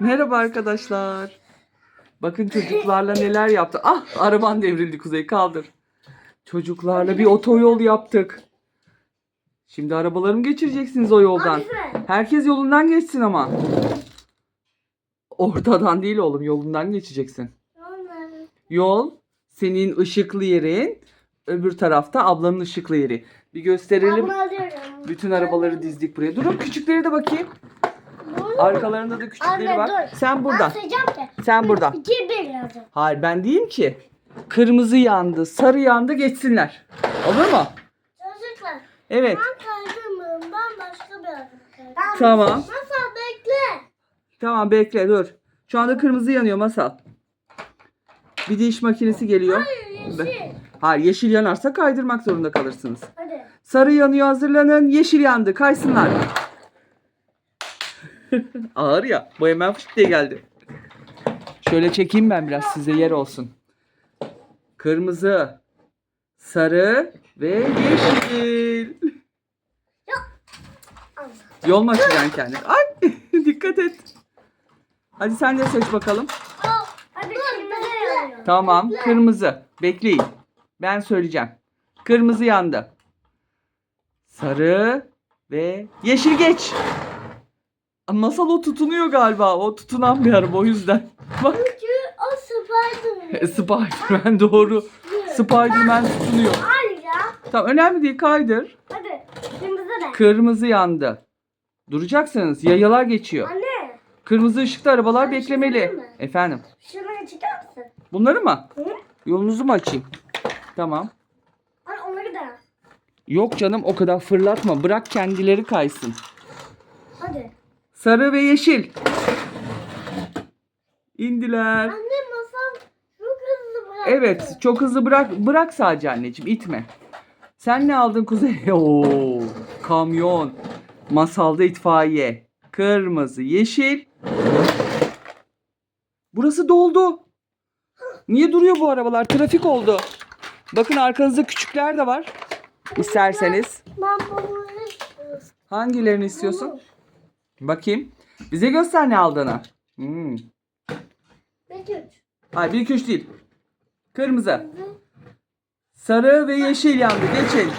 Merhaba arkadaşlar. Bakın çocuklarla neler yaptı. Ah araban devrildi Kuzey kaldır. Çocuklarla bir otoyol yaptık. Şimdi arabalarımı geçireceksiniz o yoldan. Herkes yolundan geçsin ama. Ortadan değil oğlum yolundan geçeceksin. Yol senin ışıklı yerin. Öbür tarafta ablanın ışıklı yeri. Bir gösterelim. Bütün arabaları dizdik buraya. Durun küçükleri de bakayım. Arkalarında da küçükleri Anne, var. dur. Sen burada. Atacağım ki. Sen burada. İki bir. Hayır ben diyeyim ki kırmızı yandı, sarı yandı geçsinler. Olur mu? Çocuklar Evet. ben kaydırmıyorum. Ben başka bir adım. Tamam. Masal bekle. Tamam bekle dur. Şu anda kırmızı yanıyor masal. Bir diş makinesi geliyor. Yeşil. Hayır yeşil yanarsa kaydırmak zorunda kalırsınız. Hadi. Sarı yanıyor hazırlanın. Yeşil yandı kaysınlar. Ağır ya. Bu hemen fışt diye geldi. Şöyle çekeyim ben biraz size yer olsun. Kırmızı, sarı ve yeşil. Yol mu açacaksın kendin? Ay dikkat et. Hadi sen de seç bakalım. Tamam kırmızı. Bekleyin. Ben söyleyeceğim. Kırmızı yandı. Sarı ve yeşil geç. Masal o tutunuyor galiba. O tutunan bir araba o yüzden. Bak Çünkü o Spiderman. Spiderman doğru. Spiderman tutunuyor. Hayır ya. Tamam önemli değil kaydır. Hadi. Kırmızı da. Kırmızı yandı. Duracaksınız. Yayalar geçiyor. Anne. Kırmızı ışıkta arabalar Ben beklemeli. Efendim. Şunu çıkar mısın? Bunları mı? Hı? Yolunuzu mu açayım? Tamam. Anne onları da. Yok canım o kadar fırlatma. Bırak kendileri kaysın. Sarı ve yeşil. İndiler. Anne masal çok hızlı bıraktı. Evet, çok hızlı bırak bırak sadece anneciğim, itme. Sen ne aldın Kuzey? Oo, kamyon. Masalda itfaiye. Kırmızı, yeşil. Burası doldu. Niye duruyor bu arabalar? Trafik oldu. Bakın arkanızda küçükler de var. İsterseniz. Ben bunu istiyorum. Hangilerini istiyorsun? Bakayım. Bize göster ne aldığını. Hmm. Peki üç. Hayır, bir iki üç değil. Kırmızı. Sarı ve yeşil yandı. Geçin.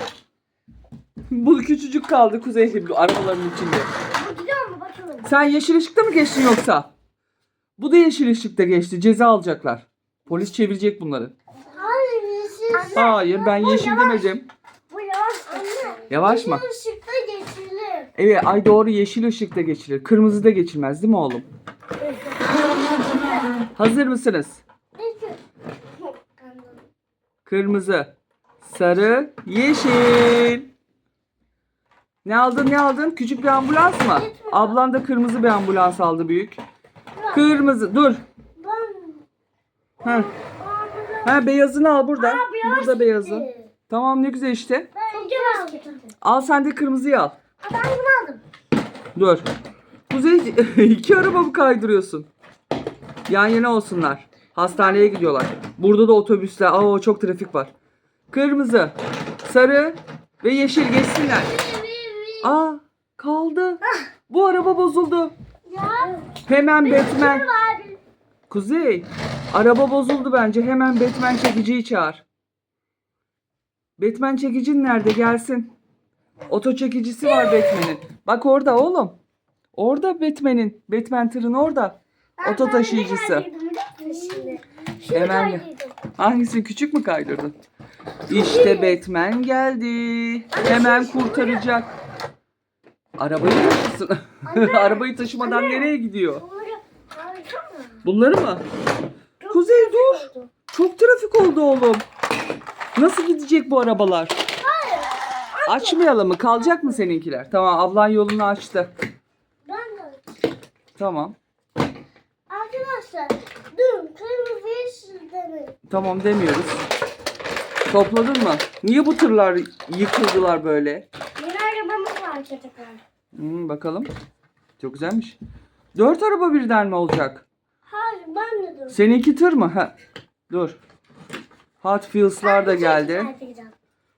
Bu küçücük kaldı kuzeyli bu arabaların içinde. Bu gidiyor mu bakalım. Sen yeşil ışıkta mı geçtin yoksa? Bu da yeşil ışıkta geçti. Ceza alacaklar. Polis çevirecek bunları. Hayır yeşil. Hayır ben yeşil demedim. Bu yavaş anne. Yavaş mı? Yeşil geçilir. Evet ay doğru yeşil ışıkta geçilir. Kırmızı da geçilmez değil mi oğlum? Hazır mısınız? Kırmızı, sarı, yeşil. Ne aldın ne aldın? Küçük bir ambulans mı? Ablan da kırmızı bir ambulans aldı büyük. Kırmızı dur. Ha, ha beyazını al burada. Burada beyazı. Tamam ne güzel işte. Al sen de kırmızıyı al. Ben bunu aldım. Dur. Kuzey iki araba mı kaydırıyorsun? Yan yana olsunlar. Hastaneye gidiyorlar. Burada da otobüsler. Aa çok trafik var. Kırmızı, sarı ve yeşil geçsinler. Aa kaldı. Bu araba bozuldu. Ya. Hemen Batman. Kuzey. Araba bozuldu bence. Hemen Batman çekiciyi çağır. Batman çekicin nerede? Gelsin. Oto çekicisi var Batman'in. Bak orada oğlum. Orada Batman'in. Batman tırın orada. Oto taşıyıcısı. Hemen- Hangisini küçük mü kaydırdın? İşte Batman geldi. Hemen kurtaracak. Arabayı taşısın. Arabayı taşımadan nereye gidiyor? Bunları mı? Kuzey dur. Çok trafik oldu oğlum. Nasıl gidecek bu arabalar? Açmayalım mı? Kalacak mı seninkiler? Tamam ablan yolunu açtı. Ben de. Tamam. Arkadaşlar dur kırmızı yeşil demeyin. Tamam demiyoruz. Topladın mı? Niye bu tırlar yıkıldılar böyle? Yeni arabamız var çocuklar. Hmm, bakalım. Çok güzelmiş. Dört araba birden mi olacak? Hayır ben de dur. Seninki tır mı? Ha. Dur. Hot Wheels'lar da geldi.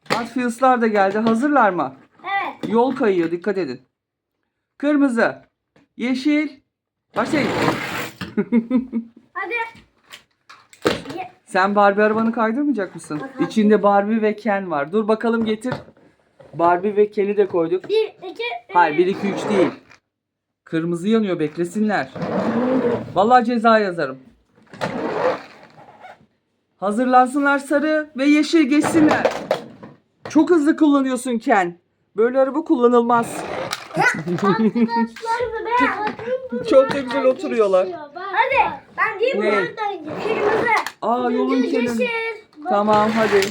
Wheels'lar da geldi. Hazırlar mı? Evet. Yol kayıyor. Dikkat edin. Kırmızı. Yeşil. Başlayın. Hadi. Ye- Sen Barbie arabanı kaydırmayacak mısın? İçinde Barbie ve Ken var. Dur bakalım getir. Barbie ve Ken'i de koyduk. Bir, iki, üç. Hayır 1 2 3 değil. Kırmızı yanıyor beklesinler. Vallahi ceza yazarım. Hazırlansınlar sarı ve yeşil geçsinler. Çok hızlı kullanıyorsun Ken. Böyle araba kullanılmaz. Arkadaşlar bu be. Çok da güzel oturuyorlar. Hadi. Ben diyeyim Ne? Kırmızı. Aa yolun kenarı. yeşil. Tamam hadi.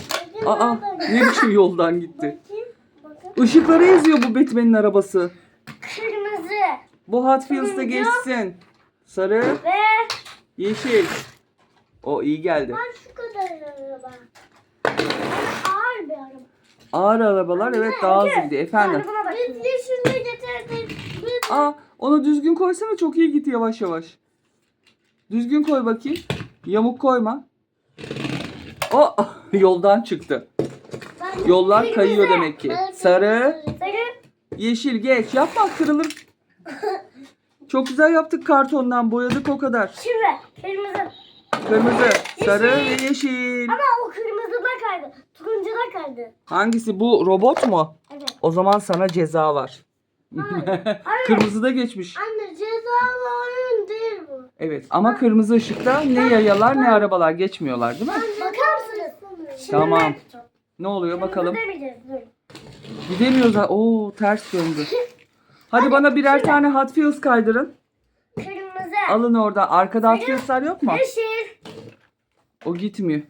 Aa ne biçim yoldan gitti. Bakayım, bakın. Işıkları eziyor bu Batman'in arabası. Kırmızı Bu Hot Turuncu. geçsin. Sarı, ve yeşil. O iyi geldi. ben şu kadar araba. Ama ağır bir araba. Ağır arabalar evet daha hızlı gidiyor. Efendim. Biz Aa onu düzgün koysana çok iyi gitti yavaş yavaş. Düzgün koy bakayım. Yamuk koyma. O yoldan çıktı. Yollar kayıyor demek ki. Sarı, Sarı. yeşil geç. Yapma kırılır. Çok güzel yaptık kartondan boyadık o kadar. Şimdi kırmızı. Kırmızı, sarı ve yeşil. Ama o kırmızıda kaydı. Turuncuda kaydı. Hangisi bu robot mu? Evet. O zaman sana ceza var. Hayır. Kırmızıda geçmiş. Anne cezalı oyun değil bu. Evet ama kırmızı ışıkta ne yayalar ne arabalar geçmiyorlar değil mi? Bakar mısınız? Şimdi Tamam. ben tutacağım. Ne oluyor bakalım. Kırmızı demeyeceğiz, dur. Gidemiyoruz. ha. Oo ters döndü. Hadi bana birer tane Hot Wheels kaydırın. Kırmızı. Alın orada. Arkada Hot Wheels'lar yok mu? Yeşil. O gitmiyor.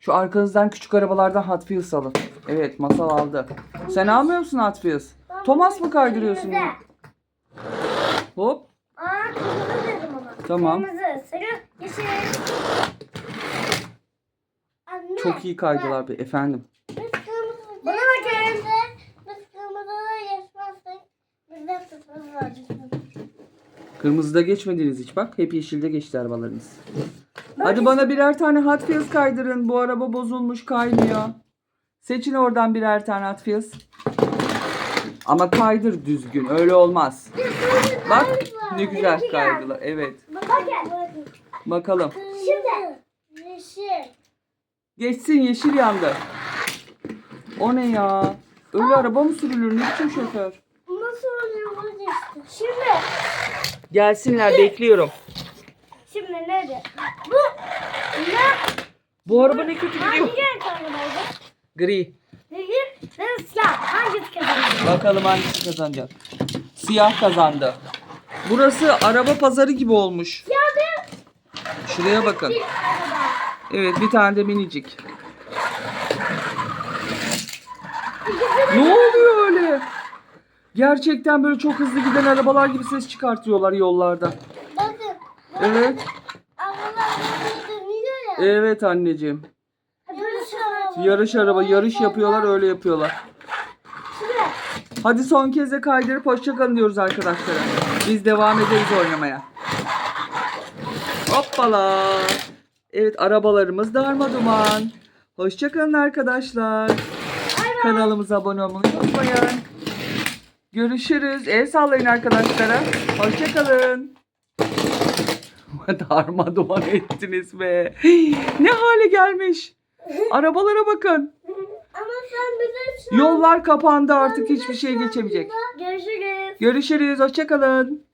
Şu arkanızdan küçük arabalardan Hot Wheels alın. Evet masal aldı. Sen almıyor musun Hot Wheels? Thomas mı kaydırıyorsun? Kırmızı. Hop. Aa kırmızı dedim ama. Tamam. Kırmızı, sarı, yeşil. Anne. Çok iyi kaydılar be efendim. Biz kırmızı Bana bakın. Biz kırmızıda geçmezsek bizde sıfır var. Kırmızıda geçmediniz hiç bak. Hep yeşilde geçti arabalarınız. Hadi bana birer tane Hot Wheels kaydırın. Bu araba bozulmuş kaymıyor. Seçin oradan birer tane Hot Wheels. Ama kaydır düzgün. Öyle olmaz. Bak ne güzel kaydılar. Evet. Bakın. Bakalım. Şimdi. Yeşil. Geçsin yeşil yandı. O ne ya? Öyle araba mı sürülür? Ne biçim şoför? Nasıl oluyor? Şimdi. Gelsinler bekliyorum. Şimdi nerede? Bu. Ne? Bu araba ne kötü gidiyor. Hangi renk arabaydı? Gri. Yeşil ve siyah. Hangisi kazandı? Bakalım hangisi kazanacak. Siyah kazandı. Burası araba pazarı gibi olmuş. Siyah ve Şuraya bakın. bir araba. Evet bir tane de minicik. Ne öyle? Gerçekten böyle çok hızlı giden arabalar gibi ses çıkartıyorlar yollarda. Bakın. Evet. Arabalar böyle dönüyor ya. Evet anneciğim. Yarış araba. Yarış araba yarış yapıyorlar öyle yapıyorlar. Hadi son kez de kaydırıp hoşçakalın diyoruz arkadaşlara. Biz devam ederiz oynamaya. Hoppala. Evet arabalarımız darma duman. Hoşçakalın arkadaşlar. Kanalımıza abone olmayı unutmayın. Görüşürüz. El sallayın arkadaşlara. Hoşçakalın. Darma duman ettiniz be. Ne hale gelmiş. Arabalara bakın. Ama sen bize şu Yollar kapandı artık hiçbir şey geçemeyecek. Görüşürüz. Görüşürüz. Hoşçakalın.